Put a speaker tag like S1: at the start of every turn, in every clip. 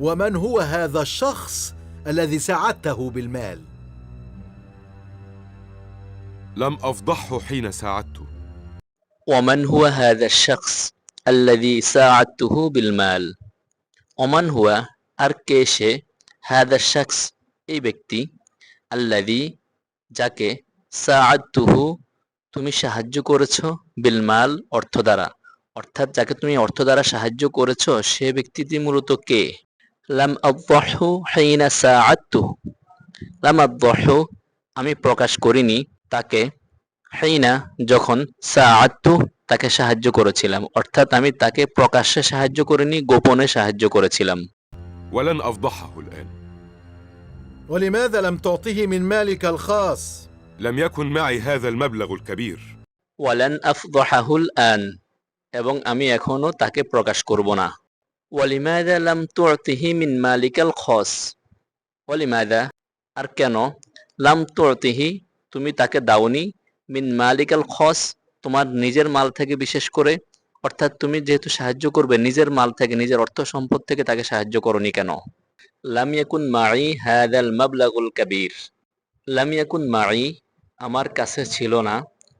S1: ومن هو هذا الشخص الذي ساعدته بالمال
S2: لم أفضحه حين ساعدته
S3: ومن هو هذا الشخص الذي ساعدته بالمال Oman হুয়া আর কে সে হাদা শখস এই ব্যক্তি আল্লাদি যাকে সাআদতুহু তুমি সাহায্য করেছো বিলমাল অর্থ দ্বারা অর্থাৎ যাকে তুমি অর্থ দ্বারা সাহায্য করেছো সে ব্যক্তিটি মূলত কে লাম আব্বাহু হাইনা সাআদতুহু লাম আব্বাহু আমি প্রকাশ করিনি তাকে হাইনা যখন সাআদতু তাকে সাহায্য করেছিলাম অর্থাৎ আমি তাকে প্রকাশ্যে সাহায্য করিনি গোপনে সাহায্য করেছিলাম
S2: ولن أفضحه الآن
S1: ولماذا لم تعطه من مالك الخاص
S2: لم يكن معي هذا المبلغ الكبير
S3: ওয়ালান আফদহাহুল আন এবং আমি এখনো তাকে প্রকাশ করব না ওয়ালিমাদা লাম তুতিহি মিন মালিকাল খস ওয়ালিমাদা আর কেন? লাম তুতিহি তুমি তাকে দাওনি। মিন মালিকাল খস তোমার নিজের মাল থেকে বিশেষ করে। অর্থাৎ তুমি যেহেতু সাহায্য করবে, নিজের মাল থেকে, নিজের অর্থ সম্পদ থেকে তাকে সাহায্য করনি কেন? লাম ইয়াকুন হাদাল মাবলাগুল কাবীর লাম ইয়াকুন আমার কাছে ছিল না।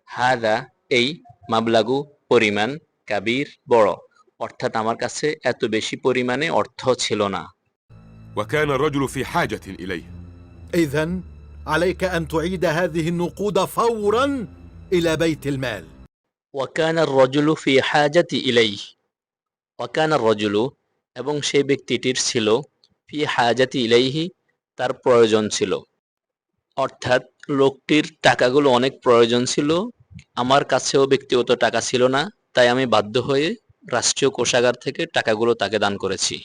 S3: হাদা এই মাবলাগু পরিমাণ কাবির বড়। অর্থাৎ আমার কাছে এত বেশি পরিমাণে অর্থ ছিল না
S2: وكان الرجل في حاجة إليه
S1: اذا عليك ان تعيد هذه النقود فورا الى بيت المال
S3: ওয়াকান রজুলু ফি হাজাতি ইলাই ওয়াকান রজুলু এবং সেই ব্যক্তিটির ছিল ফি হাজাতি ইলাইহি তার প্রয়োজন ছিল অর্থাৎ লোকটির টাকাগুলো অনেক প্রয়োজন ছিল আমার কাছেও ব্যক্তিগত টাকা ছিল না তাই আমি বাধ্য হয়ে রাষ্ট্রীয় কোষাগার থেকে টাকাগুলো তাকে দান করেছি।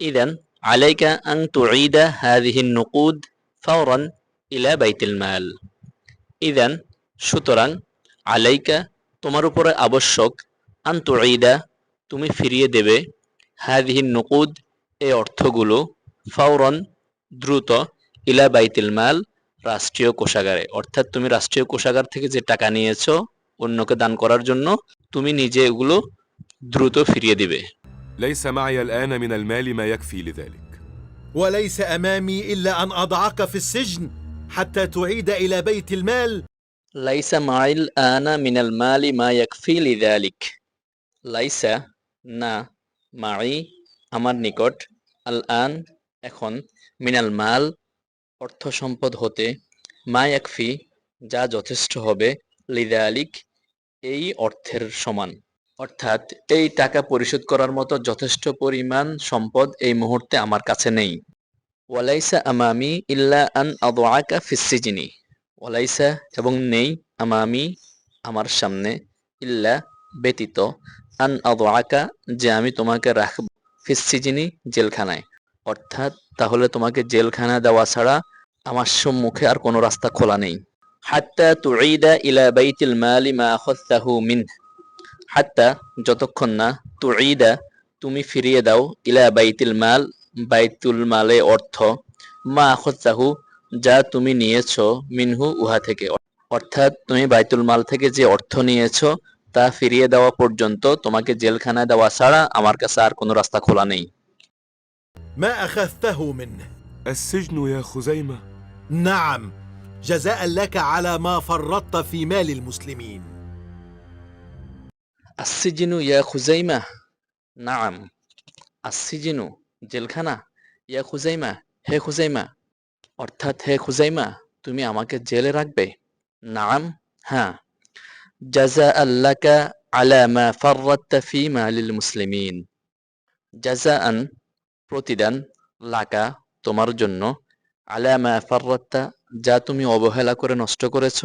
S3: ইদান, আলাইকা আং তুঈদা হাদিহিন নুকুদ ফাওরান ইলা বাইতুল মাল। ইদান, সুতরাং আলাইকা, তোমার উপরে আবশ্যক, আন তুঈদা, তুমি ফিরিয়ে দেবে হাদিহিন নুকুদ এই অর্থগুলো ফাওরন দ্রুত ইলা বাইতুল মাল রাষ্ট্রীয় কোষাগারে। অর্থাৎ তুমি রাষ্ট্রীয় কোষাগার থেকে যে টাকা নিয়েছো অন্যকে দান করার জন্য, তুমি নিজে এগুলো দ্রুত ফিরিয়ে দিবে
S2: ليس معي الآن من المال ما يكفي لذلك
S1: وليس امامي الا ان اضعك في السجن حتى تعيد الى بيت المال
S3: লাইসা মাইল আনা মিনাল মালি মা ইয়াকফি লিযালিক লাইসা না মাই আমার নিকট আল আন এখন মিনাল মাল অর্থ সম্পদ হতে মা ইয়াকফি যা যথেষ্ট হবে লিদালিক এই অর্থের সমান অর্থাৎ এই টাকা পরিশোধ করার মতো যথেষ্ট পরিমাণ সম্পদ এই মুহূর্তে আমার কাছে নেই। ওয়ালাইসা আমামি ইল্লা আন আদআকা ফিসসিজিনি ওয়ালাইসা এবং নেই আমামি আমার সামনে ইল্লা ব্যতীত আন আদআকা যে আমি তোমাকে রাখব ফিসসিজিনি জেলখানায়। অর্থাৎ তাহলে তোমাকে জেলখানা দেওয়া ছাড়া আমার সম্মুখে আর কোনো রাস্তা খোলা নেই। হাত্তা তুঈদা ইলা বাইতিল মালি মা আখাযতাহু মিন হাত্তা যতক্ষণ না তুঈদা তুমি ফিরিয়ে দাও ইলা বাইতিল মাল বাইতুল মালে অর্থ মা আখাযতাহু যা তুমি নিয়েছো মিনহু উহা থেকে অর্থাৎ তুমি বাইতুল মাল থেকে যে অর্থ নিয়েছো তা ফিরিয়ে দেওয়া পর্যন্ত তোমাকে জেলখানায় দেওয়া ছাড়া আমার কাছে আর কোনো রাস্তা খোলা নেই
S1: ما اخذته منه
S2: السجن يا خزيمة
S1: نعم جزاء لك على ما فرطت في مال المسلمين
S3: আসিজিনু ইয়া খুজাইমা নাম আসিজিনু জেলখানা. ইয়া খুজাইমা হে খুজাইমা অর্থাৎ হে খুজাইমা তুমি আমাকে জেলে রাখবে। নাম হ্যাঁ. জাজা আল্লাকা আলা মা ফাররাত্তা ফি মালিল মুসলিমিন জাজাআন প্রতিদান লাকা তোমার জন্য আলা মা ফাররাত্তা যা তুমি অবহেলা করে নষ্ট করেছ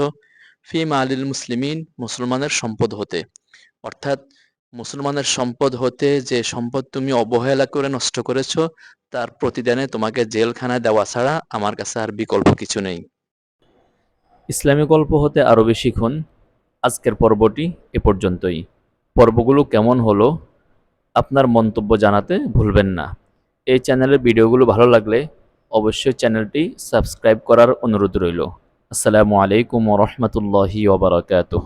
S3: ফি মালিল মুসলিমিন মুসলমানের সম্পদ হতে। অর্থাৎ মুসলমানের সম্পদ হতে যে সম্পদ তুমি অবহেলা করে নষ্ট করেছ, তার প্রতিদানে তোমাকে জেলখানায় দেওয়া ছাড়া আমার কাছে আর বিকল্প কিছু নেই।
S4: ইসলামী গল্প হতে আরও বেশি শিখুন আজকের পর্বটি এ পর্যন্তই। পর্বগুলো কেমন হলো আপনার মন্তব্য জানাতে ভুলবেন না। এই চ্যানেলের ভিডিওগুলো ভালো লাগলে অবশ্যই চ্যানেলটি সাবস্ক্রাইব করার অনুরোধ রইল। আসসালামু আলাইকুম ওরহমতুল্লাহি ওবরাকাতুহ